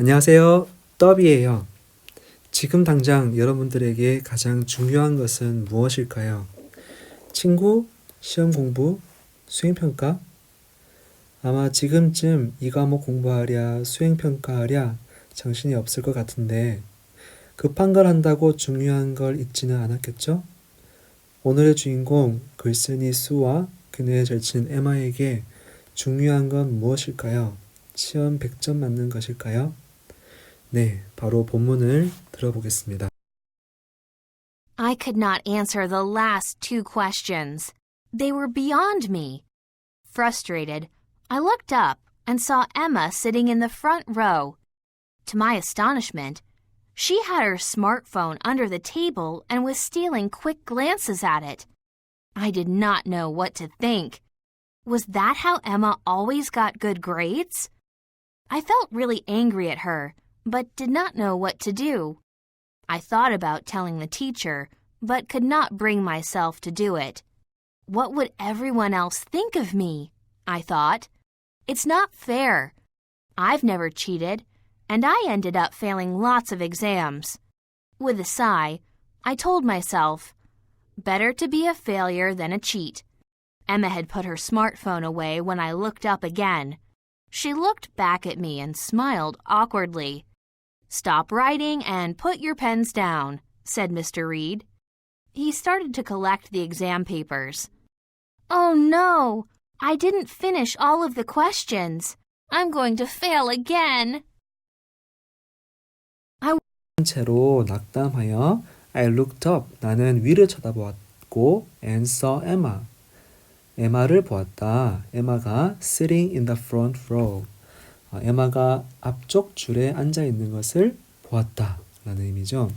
안녕하세요. 떡이에요. 지금 당장 여러분들에게 가장 중요한 것은 무엇일까요? 친구, 시험 공부, 수행평가? 아마 지금쯤 이 과목 공부하랴, 수행평가하랴 정신이 없을 것 같은데 급한 걸 한다고 중요한 걸 잊지는 않았겠죠? 오늘의 주인공 글쓴이 수와 그녀의 절친 에마에게 중요한 건 무엇일까요? 시험 100점 맞는 것일까요? 네, 바로 본문을 들어보겠습니다. I could not answer the last two questions. They were beyond me. Frustrated, I looked up and saw Emma sitting in the front row. To my astonishment, she had her smartphone under the table and was stealing quick glances at it. I did not know what to think. Was that how Emma always got good grades? I felt really angry at her, but did not know what to do. I thought about telling the teacher, but could not bring myself to do it. What would everyone else think of me? I thought. It's not fair. I've never cheated, and I ended up failing lots of exams. With a sigh, I told myself, better to be a failure than a cheat. Emma had put her smartphone away when I looked up again. She looked back at me and smiled awkwardly. Stop writing and put your pens down, said Mr. Reed. He started to collect the exam papers. Oh no! I didn't finish all of the questions. I'm going to fail again. 채로 낙담하여 I looked up 나는 위를 쳐다보았고 and saw Emma 에마를 보았다. 에마가 sitting in the front row 어, 에마가 앞쪽 줄에 앉아 있는 것을 보았다 라는 의미죠.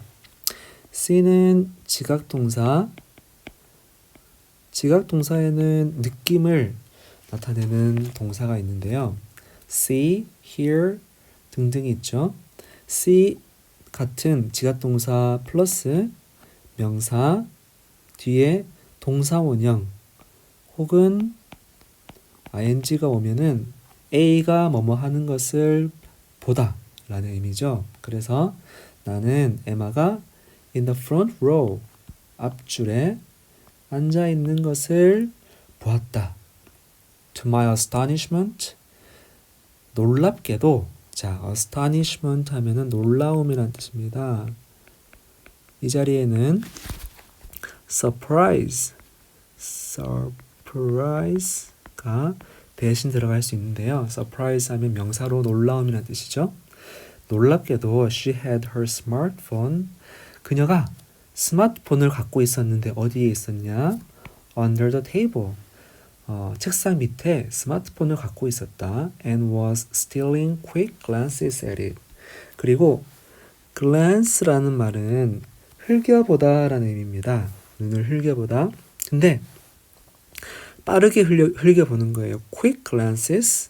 see는 지각 동사 지각 동사에는 느낌을 나타내는 동사가 있는데요. see, hear 등등이 있죠. see 같은 지각 동사 플러스 명사 뒤에 동사 원형 혹은 ing가 오면은 A가 뭐뭐 하는 것을 보다 라는 의미죠. 그래서 나는 에마가 in the front row 앞줄에 앉아 있는 것을 보았다. To my astonishment 놀랍게도 자 astonishment 하면은 놀라움이란 뜻입니다. 이 자리에는 surprise surprise가 대신 들어갈 수 있는데요. surprise 하면 명사로 놀라움이라는 뜻이죠. 놀랍게도 she had her smartphone 그녀가 스마트폰을 갖고 있었는데 어디에 있었냐? under the table 어, 책상 밑에 스마트폰을 갖고 있었다 and was stealing quick glances at it 그리고 glance라는 말은 흘겨보다라는 의미입니다. 눈을 흘겨보다. 근데 빠르게 흘려, 흘겨 보는 거예요. quick glances,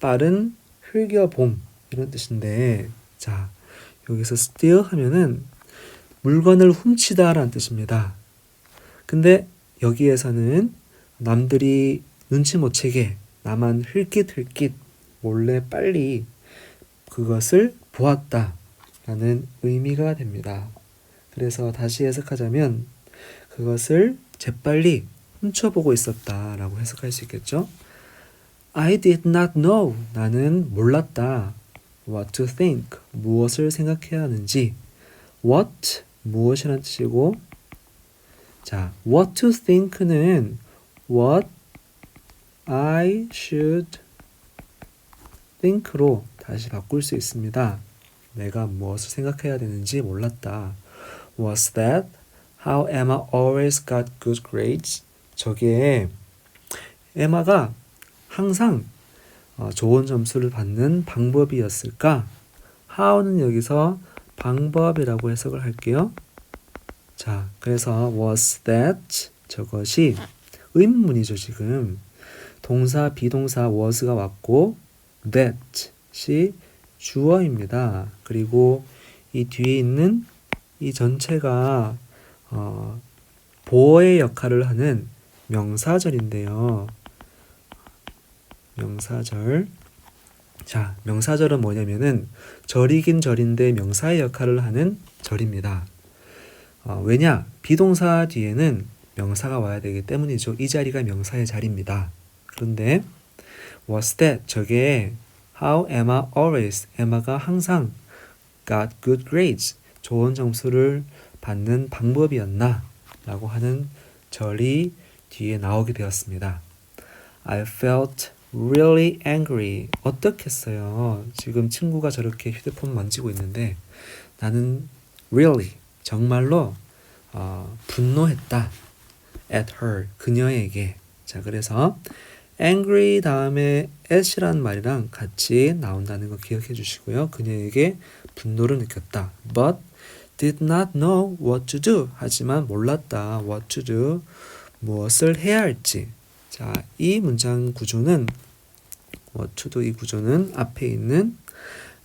빠른 흘겨봄 이런 뜻인데 자 여기서 steal 하면은 물건을 훔치다라는 뜻입니다. 근데 여기에서는 남들이 눈치 못 채게 나만 흘깃흘깃 몰래 빨리 그것을 보았다 라는 의미가 됩니다. 그래서 다시 해석하자면 그것을 재빨리 훔쳐보고 있었다 라고 해석할 수 있겠죠. I did not know. 나는 몰랐다. What to think. 무엇을 생각해야 하는지. What 무엇이란 뜻이고 자, what to think는 what I should think로 다시 바꿀 수 있습니다. 내가 무엇을 생각해야 되는지 몰랐다. Was that how Emma always got good grades? 저게 에마가 항상 어, 좋은 점수를 받는 방법이었을까? how는 여기서 방법이라고 해석을 할게요. 자, 그래서 was that 저것이 의문문이죠, 지금. 동사, 비동사 was가 왔고 that이 주어입니다. 그리고 이 뒤에 있는 이 전체가 어, 보어의 역할을 하는 명사절인데요. 명사절. 자, 명사절은 뭐냐면은 절이긴 절인데 명사의 역할을 하는 절입니다. 어, 왜냐? 비동사 뒤에는 명사가 와야 되기 때문이죠. 이 자리가 명사의 자리입니다. 그런데 was that 저게 how Emma always Emma가 항상 got good grades 좋은 점수를 받는 방법이었나 라고 하는 절이 뒤에 나오게 되었습니다. I felt really angry. 어떻겠어요? 지금 친구가 저렇게 휴대폰 만지고 있는데 나는 really 정말로 어, 분노했다. at her 그녀에게. 자 그래서 angry 다음에 at이란 말이랑 같이 나온다는 거 기억해 주시고요. 그녀에게 분노를 느꼈다. but did not know what to do. 하지만 몰랐다. what to do. 무엇을 해야 할지. 자, 이 문장 구조는 what to do 이 구조는 앞에 있는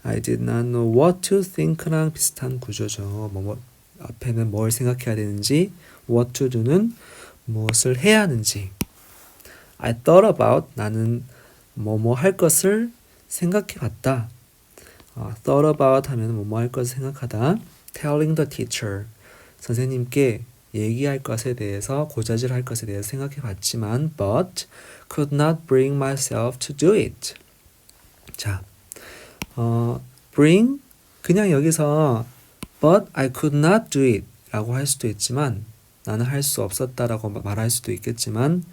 I did not know what to think랑 비슷한 구조죠. 뭐, 뭐 앞에는 뭘 생각해야 되는지 what to do는 무엇을 해야 하는지 I thought about 나는 뭐뭐 할 것을 생각해 봤다. 어, thought about 하면 뭐뭐 할 것을 생각하다. telling the teacher 선생님께 얘기할 것에 대해서 고자질 할 것에 대해서 생각해 봤지만 but could not bring myself to do it. 자, 어, bring 그냥 여기서 but I could not do it 라고 할 수도 있지만 나는 할 수 없었다라고 말할 수도 있겠지만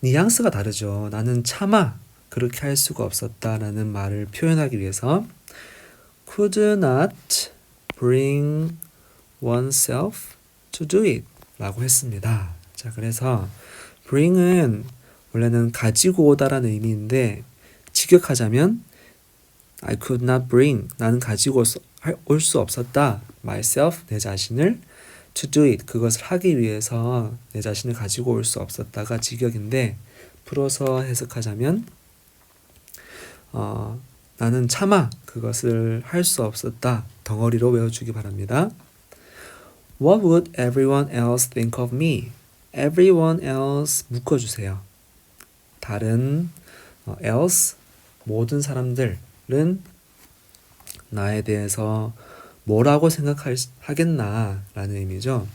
뉘앙스가 다르죠. 나는 차마 그렇게 할 수가 없었다라는 말을 표현하기 위해서 could not bring oneself to do it 라고 했습니다. 자, 그래서 bring은 원래는 가지고 오다라는 의미인데 직역하자면 I could not bring 나는 가지고 올 수 없었다 myself 내 자신을 to do it 그것을 하기 위해서 내 자신을 가지고 올 수 없었다가 직역인데 풀어서 해석하자면 어, 나는 차마 그것을 할 수 없었다 덩어리로 외워주기 바랍니다. What would everyone else think of me? Everyone else 묶어주세요. 다른 어, else 모든 사람들은 나에 대해서 뭐라고 생각하겠나라는 의미죠.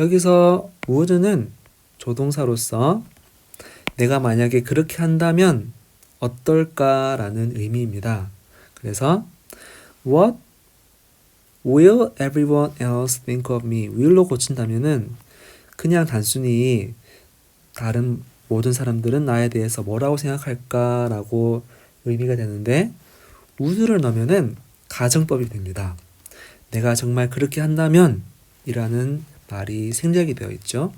여기서 would는 조동사로서 내가 만약에 그렇게 한다면 어떨까라는 의미입니다. 그래서 what will everyone else think of me? will로 고친다면은 그냥 단순히 다른 모든 사람들은 나에 대해서 뭐라고 생각할까라고 의미가 되는데 would를 넣으면은 가정법이 됩니다. 내가 정말 그렇게 한다면 이라는 말이 생략이 되어 있죠.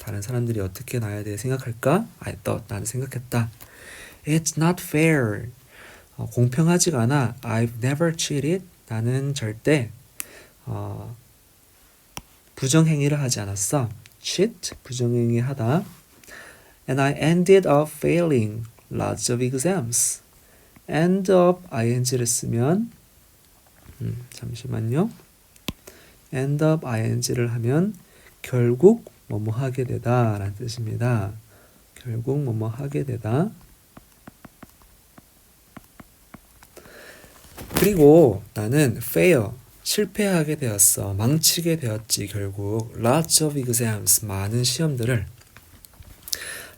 다른 사람들이 어떻게 나에 대해 생각할까? I thought 나는 생각했다. It's not fair. 어, 공평하지가 않아. I've never cheated. 나는 절대 어, 부정행위를 하지 않았어. cheat 부정행위 하다. And I ended up failing lots of exams. end up ing를 쓰면 음, 잠시만요. end up ing를 하면 결국 뭐뭐 하게 되다 라는 뜻입니다. 결국 뭐뭐 하게 되다. 그리고 나는 fail 실패하게 되었어. 망치게 되었지 결국. lots of exams 많은 시험들을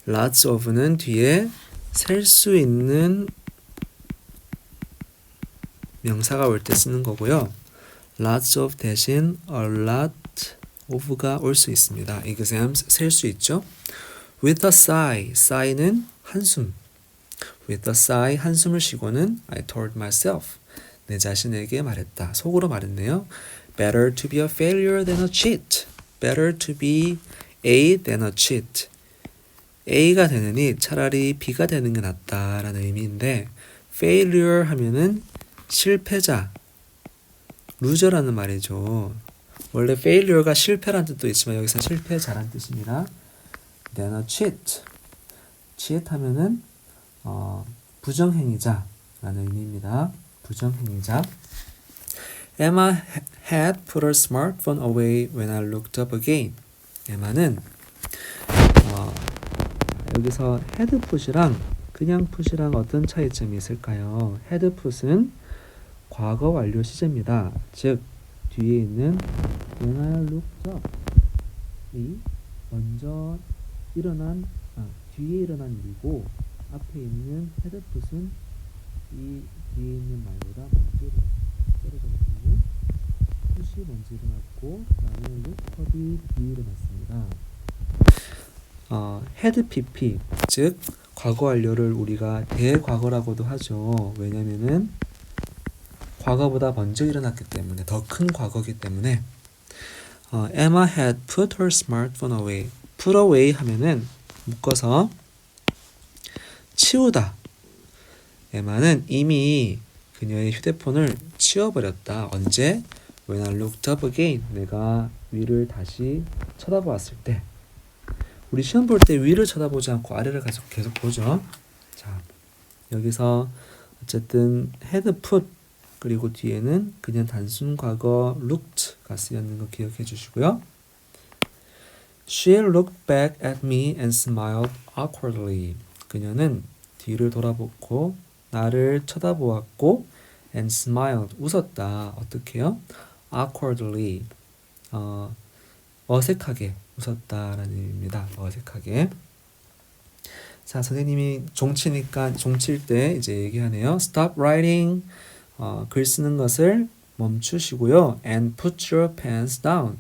lots of는 뒤에 셀 수 있는 명사가 올 때 쓰는 거고요. lots of 대신 a lot of가 올 수 있습니다. exams 셀 수 있죠. with a sigh, sigh는 한숨. with a sigh 한숨을 쉬고는 I told myself 내 자신에게 말했다. 속으로 말했네요. Better to be a failure than a cheat. Better to be A than a cheat. A가 되느니 차라리 B가 되는 게 낫다라는 의미인데 failure 하면은 실패자, 루저라는 말이죠. 원래 failure가 실패란 뜻도 있지만 여기서 실패자란 뜻입니다. then a cheat. cheat 하면은 어, 부정행위자라는 의미입니다. 부정 행위자. Emma had put her smartphone away when I looked up again. 에마는 어, 여기서 put이랑 그 그냥 풋이랑 어떤 차이점이 있을까요? had put은 과거 완료 시제입니다. 즉 뒤에 있는 when I looked up 이 먼저 일어난 아, 뒤에 일어난 일이고 앞에 있는 had put은 이 뒤에 있는 말보다 일어났 떨어져 있는 먼저 일어났고 그다음에 looked up이 뒤에 일어났습니다. 어, had pp 즉 과거 완료를 우리가 대과거라고도 하죠. 왜냐면은 과거보다 먼저 일어났기 때문에 더 큰 과거기 때문에 어, Emma had put her smartphone away. put away 하면은 묶어서 치우다. 에마는 이미 그녀의 휴대폰을 치워버렸다. 언제? When I looked up again. 내가 위를 다시 쳐다보았을 때. 우리 시험 볼 때 위를 쳐다보지 않고 아래를 계속 계속 보죠. 자, 여기서 어쨌든 had put 그리고 뒤에는 그냥 단순 과거 looked가 쓰였는 거 기억해 주시고요. She looked back at me and smiled awkwardly. 그녀는 뒤를 돌아보고 나를 쳐다보았고 and smiled 웃었다. 어떻게요? awkwardly. 어, 어색하게 웃었다라는 의미입니다. 어색하게. 자, 선생님이 종치니까 종칠 때 이제 얘기하네요. Stop writing. 어, 글 쓰는 것을 멈추시고요. And put your pens down.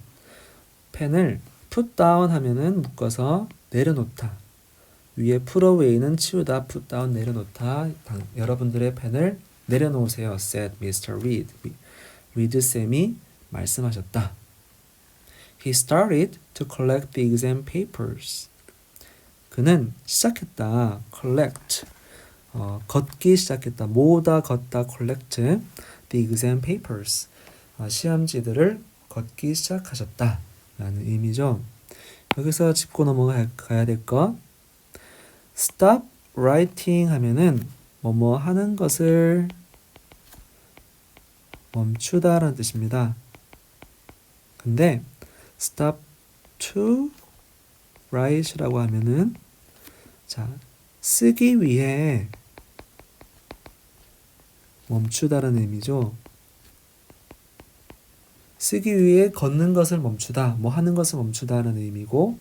펜을 put down 하면은 묶어서 내려놓다. 위에 away는 치우다, down 내려놓다. 당, 여러분들의 펜을 내려놓으세요. said Mr. Reed. 리드 쌤이 말씀하셨다. He started to collect the exam papers. 그는 시작했다. collect. 어, 걷기 시작했다. 모으다, 걷다, collect the exam papers. 어, 시험지들을 걷기 시작하셨다. 라는 의미죠. 여기서 짚고 넘어가야 될 것. Stop writing 하면은 뭐뭐 하는 것을 멈추다 라는 뜻입니다. 근데 stop to write이라고 하면은 자 쓰기 위해 멈추다라는 의미죠. 쓰기 위해 걷는 것을 멈추다, 뭐 하는 것을 멈추다라는 의미고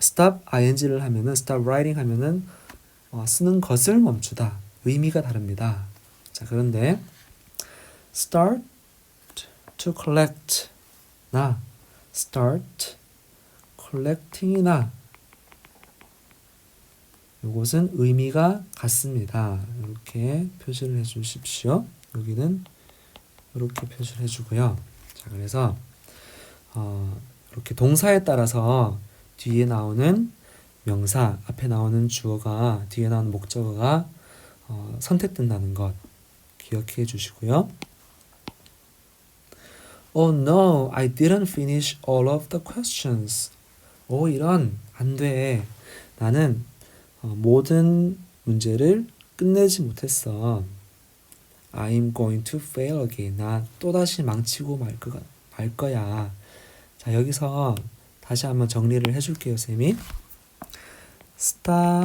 stop ing를 하면은 stop writing 하면은 어, 쓰는 것을 멈추다 의미가 다릅니다. 자 그런데 start to collect 나 start collecting이나 이것은 의미가 같습니다. 이렇게 표시를 해 주십시오. 여기는 이렇게 표시를 해주고요. 자, 그래서 어, 이렇게 동사에 따라서 뒤에 나오는 명사, 앞에 나오는 주어가 뒤에 나오는 목적어가 어, 선택된다는 것 기억해 주시고요. Oh no, I didn't finish all of the questions. 오 이런 안 돼. 나는 어, 모든 문제를 끝내지 못했어. I'm going to fail again. 나 또다시 망치고 말, 거, 말 거야. 자, 여기서 다시 한번 정리를 해줄게요, 쌤이. stop은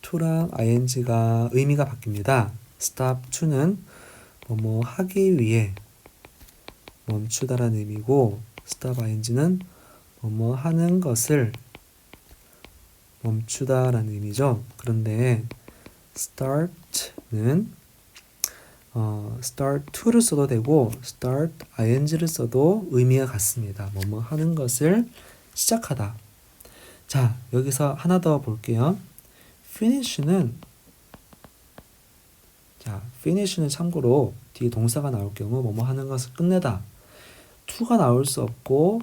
to랑 ing가 의미가 바뀝니다. stop to는 뭐뭐 하기 위해 멈추다라는 의미고 stop ing는 뭐뭐 하는 것을 멈추다라는 의미죠. 그런데 start는 어, start to를 써도 되고 start ing를 써도 의미가 같습니다. 뭐뭐 하는 것을 시작하다. 자, 여기서 하나 더 볼게요. finish는 자, finish는 참고로 뒤에 동사가 나올 경우 뭐뭐 하는 것을 끝내다. to가 나올 수 없고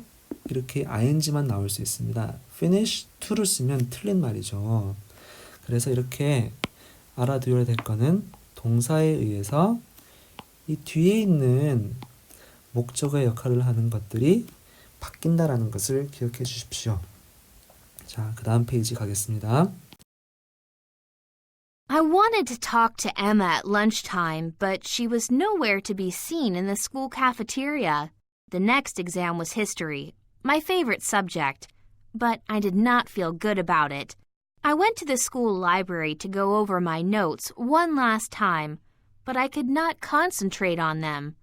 이렇게 ing만 나올 수 있습니다. finish to를 쓰면 틀린 말이죠. 그래서 이렇게 알아두어야 될 거는 동사에 의해서 이 뒤에 있는 목적의 역할을 하는 것들이 바뀐다라는 것을 기억해 주십시오. 자, 그 다음 페이지 가겠습니다. I wanted to talk to Emma at lunchtime, but she was nowhere to be seen in the school cafeteria. The next exam was history, my favorite subject, but I did not feel good about it. I went to the school library to go over my notes one last time, but I could not concentrate on them.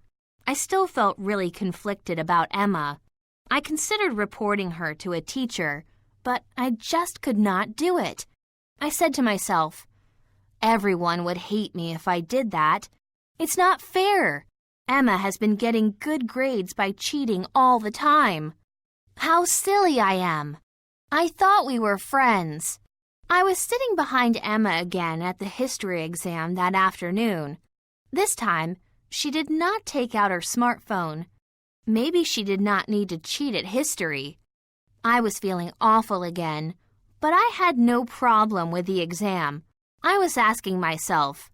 I still felt really conflicted about Emma. I considered reporting her to a teacher, but I just could not do it. I said to myself, Everyone would hate me if I did that. It's not fair. Emma has been getting good grades by cheating all the time. How silly I am. I thought we were friends. I was sitting behind Emma again at the history exam that afternoon. This time, she did not take out her smartphone. Maybe she did not need to cheat at history. I was feeling awful again, but I had no problem with the exam. I was asking myself,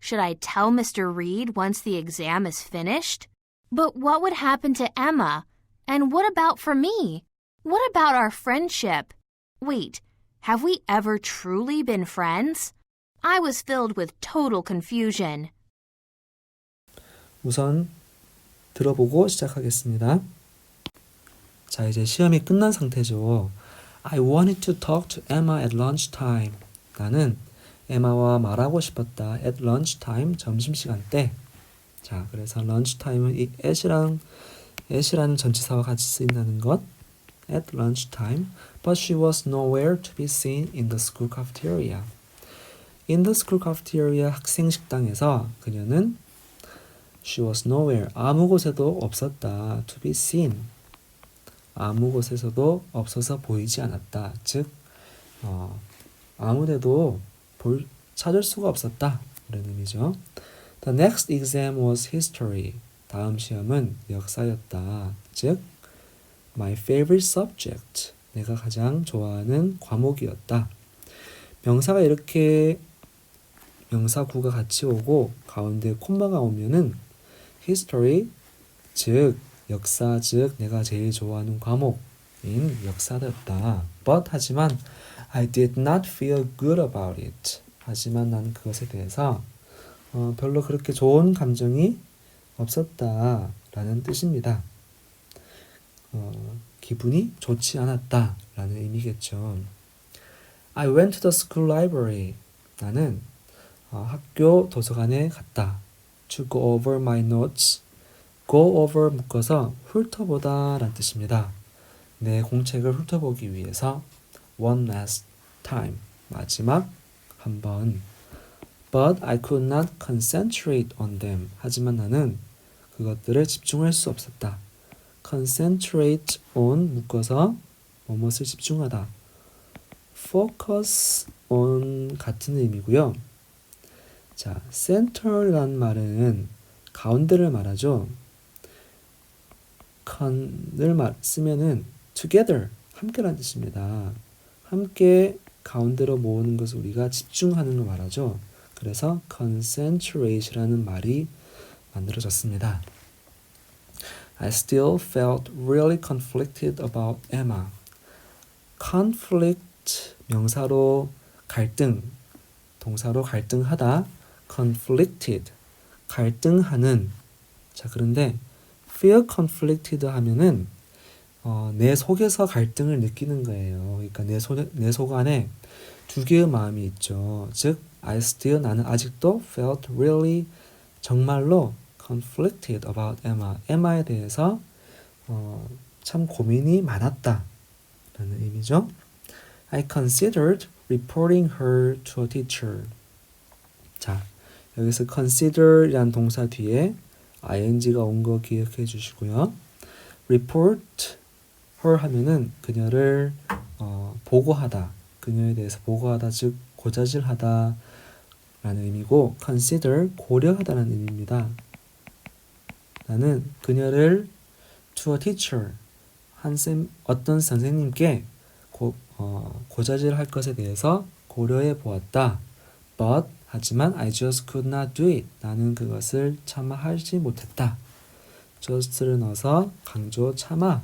should I tell Mr. Reed once the exam is finished? But what would happen to Emma? And what about for me? What about our friendship? Wait, have we ever truly been friends? I was filled with total confusion. 우선 들어보고 시작하겠습니다. 자, 이제 시험이 끝난 상태죠. I wanted to talk to Emma at lunchtime. 나는 에마와 말하고 싶었다. at lunchtime, 점심시간 때. 자, 그래서 lunchtime은 이 at이랑 at이라는 전치사와 같이 쓰인다는 것. At lunchtime, but she was nowhere to be seen in the school cafeteria. In the school cafeteria 학생 식당에서 그녀는 She was nowhere. 아무 곳에도 없었다. To be seen. 아무 곳에서도 없어서 보이지 않았다. 즉, 어, 아무데도 볼, 찾을 수가 없었다. 이런 의미죠. The next exam was history. 다음 시험은 역사였다. 즉, my favorite subject. 내가 가장 좋아하는 과목이었다. 명사가 이렇게 명사구가 같이 오고 가운데 콤마가 오면은 history 즉 역사 즉 내가 제일 좋아하는 과목인 역사였다. But 하지만 I did not feel good about it. 하지만 난 그것에 대해서 어, 별로 그렇게 좋은 감정이 없었다라는 뜻입니다. 어, 기분이 좋지 않았다라는 의미겠죠. I went to the school library. 나는 어, 학교 도서관에 갔다. To go over my notes. Go over 묶어서 훑어보다 라는 뜻입니다. 내 공책을 훑어보기 위해서 one last time. 마지막 한 번. But I could not concentrate on them. 하지만 나는 그것들을 집중할 수 없었다. Concentrate on 묶어서 무엇을 집중하다. focus on 같은 의미고요. 자, center라는 말은 가운데를 말하죠. con을 말, 쓰면은 together 함께라는 뜻입니다. 함께 가운데로 모으는 것을 우리가 집중하는 걸 말하죠. 그래서 concentrate라는 말이 만들어졌습니다. I still felt really conflicted about Emma. conflict 명사로 갈등, 동사로 갈등하다, conflicted 갈등하는. 자 그런데 feel conflicted 하면은 어, 내 속에서 갈등을 느끼는 거예요. 그러니까 내, 소, 내속 안에 두 개의 마음이 있죠. 즉, I still 나는 아직도 felt really 정말로 conflicted about Emma. Emma에 대해서 어, 참 고민이 많았다. 라는 의미죠. I considered reporting her to a teacher. 자, 여기서 consider이란 동사 뒤에 ing가 온 거 기억해 주시고요. report her 하면은 그녀를 어, 보고하다, 그녀에 대해서 보고하다, 즉 고자질하다 라는 의미고 consider 고려하다라는 의미입니다. 나는 그녀를 to a teacher 한 쌤 어떤 선생님께 고, 어, 고자질 할 것에 대해서 고려해 보았다. But 하지만 I just could not do it. 나는 그것을 차마 하지 못했다. just를 넣어서 강조 차마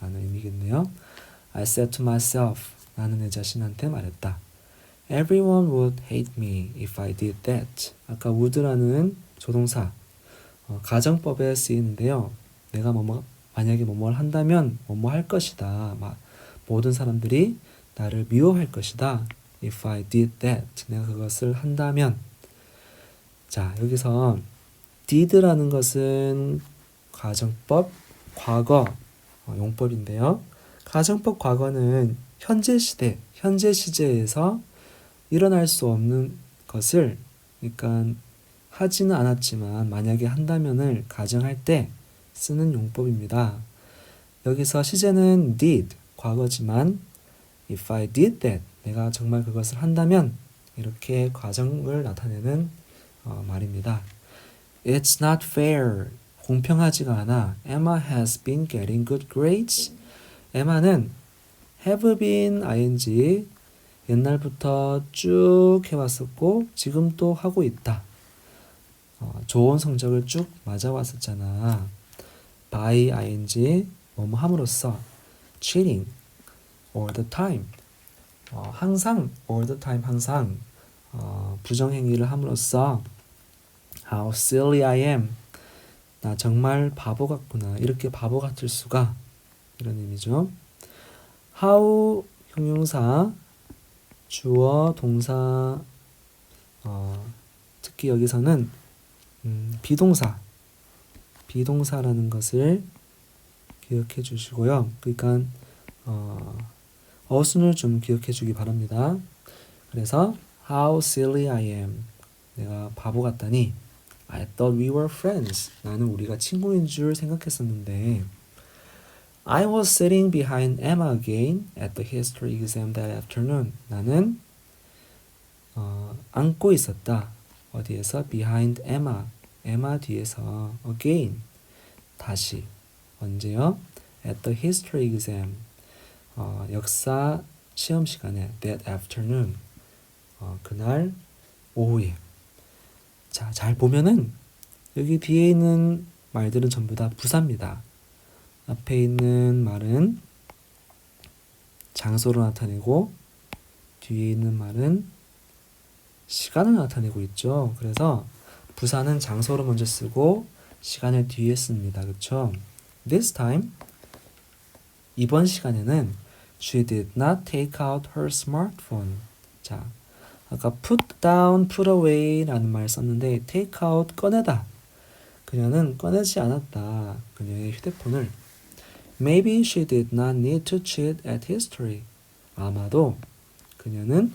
라는 의미겠네요. I said to myself. 나는 내 자신한테 말했다. Everyone would hate me if I did that. 아까 would라는 조동사 어, 가정법에 쓰이는데요. 내가 뭐뭐 만약에 뭐뭘 한다면 뭐뭐 할 것이다. 막 모든 사람들이 나를 미워할 것이다. if I did that. 내가 그것을 한다면. 자, 여기서 did라는 것은 가정법 과거 어, 용법인데요. 가정법 과거는 현재 시대, 현재 시제에서 일어날 수 없는 것을 그러니까 하지는 않았지만 만약에 한다면을 가정할 때 쓰는 용법입니다. 여기서 시제는 did 과거지만 if I did that 내가 정말 그것을 한다면 이렇게 과정을 나타내는 어, 말입니다. It's not fair. 공평하지가 않아. Emma has been getting good grades. 에마는 have been ing 옛날부터 쭉 해왔었고 지금 또 하고 있다. 어, 좋은 성적을 쭉 맞아왔었잖아. by ing 뭐뭐 함으로써 cheating all the time 어, 항상 all the time 항상 어, 부정 행위를 함으로써 how silly I am 나 정말 바보 같구나 이렇게 바보 같을 수가 이런 의미죠. how 형용사 주어 동사 어, 특히 여기서는 음, 비동사 비동사라는 것을 기억해 주시고요. 그러니까 어, 어순을 좀 기억해 주기 바랍니다. 그래서 how silly I am 내가 바보 같다니 I thought we were friends 나는 우리가 친구인 줄 생각했었는데 I was sitting behind Emma again at the history exam that afternoon. 나는 어, 앉고 있었다. 어디에서? Behind Emma. Emma 뒤에서 again. 다시. 언제요? At the history exam. 어, 역사 시험 시간에 that afternoon. 어, 그날 오후에. 자, 잘 보면은 여기 뒤에 있는 말들은 전부 다 부사입니다. 앞에 있는 말은 장소를 나타내고 뒤에 있는 말은 시간을 나타내고 있죠. 그래서 부사는 장소를 먼저 쓰고 시간을 뒤에 씁니다. 그렇죠? This time 이번 시간에는 she did not take out her smartphone. 자, 아까 put down, put away라는 말 썼는데 take out 꺼내다. 그녀는 꺼내지 않았다. 그녀의 휴대폰을 Maybe she did not need to cheat at history. 아마도 그녀는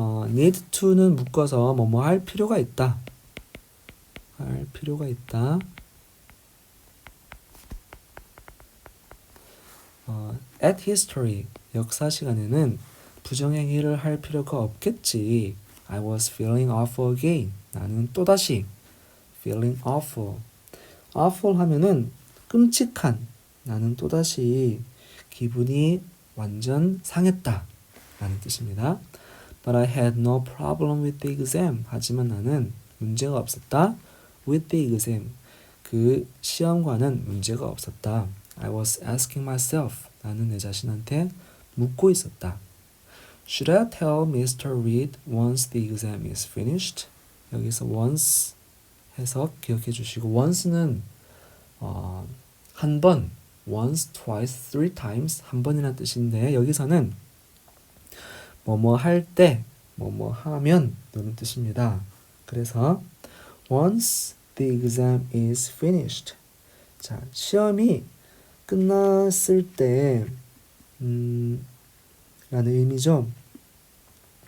어, need to는 묶어서 뭐뭐 할 필요가 있다. 할 필요가 있다. 어, at history 역사 시간에는 부정행위를 할 필요가 없겠지. I was feeling awful again. 나는 또다시 feeling awful. awful 하면은 끔찍한 나는 또다시 기분이 완전 상했다 라는 뜻입니다. But I had no problem with the exam. 하지만 나는 문제가 없었다. With the exam. 그 시험과는 문제가 없었다. I was asking myself. 나는 내 자신한테 묻고 있었다. Should I tell Mr. Reed once the exam is finished? 여기서 once 해석 기억해 주시고 once는 어, 한 번, once, twice, three times 한 번이라는 뜻인데 여기서는 뭐뭐 할 때, 뭐뭐 하면 이런 뜻입니다. 그래서 once the exam is finished. 자, 시험이 끝났을 때 음, 라는 의미죠.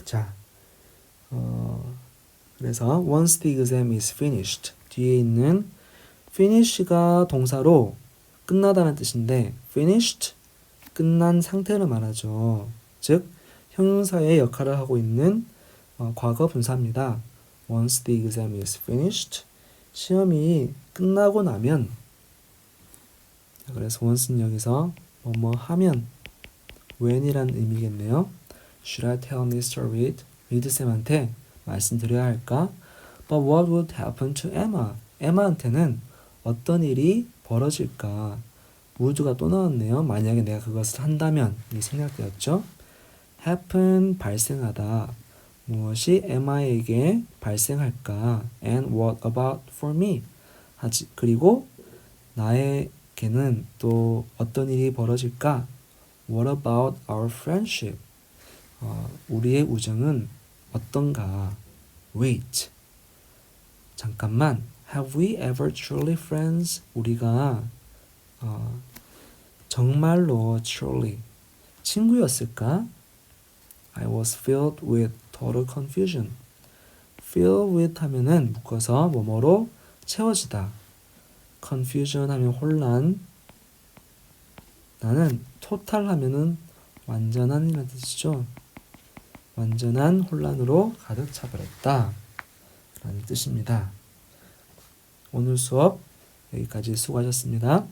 자, 어, 그래서 once the exam is finished 뒤에 있는 finish가 동사로 끝나다는 뜻인데 finished 끝난 상태를 말하죠. 즉 형용사의 역할을 하고 있는 어, 과거 분사입니다. Once the exam is finished 시험이 끝나고 나면 그래서 once는 여기서 뭐뭐 하면 when이라는 의미겠네요. Should I tell Mr. Reed? 리드 쌤한테 말씀드려야 할까? But what would happen to Emma? 에마한테는 어떤 일이 벌어질까? would가 또 나왔네요. 만약에 내가 그것을 한다면 이 생략되었죠. Happen 발생하다. 무엇이 Emma에게 발생할까? And what about for me? 하지 그리고 나에게는 또 어떤 일이 벌어질까? What about our friendship? 어, 우리의 우정은 어떤가? Wait. 잠깐만. Have we ever truly friends? 우리가 어, 정말로 truly 친구였을까? I was filled with total confusion. fill with 하면은 묶어서 뭐뭐로 채워지다. confusion 하면 혼란. 나는 total 하면은 완전한이라는 뜻이죠. 완전한 혼란으로 가득 차버렸다. 라는 뜻입니다. 오늘 수업 여기까지 수고하셨습니다.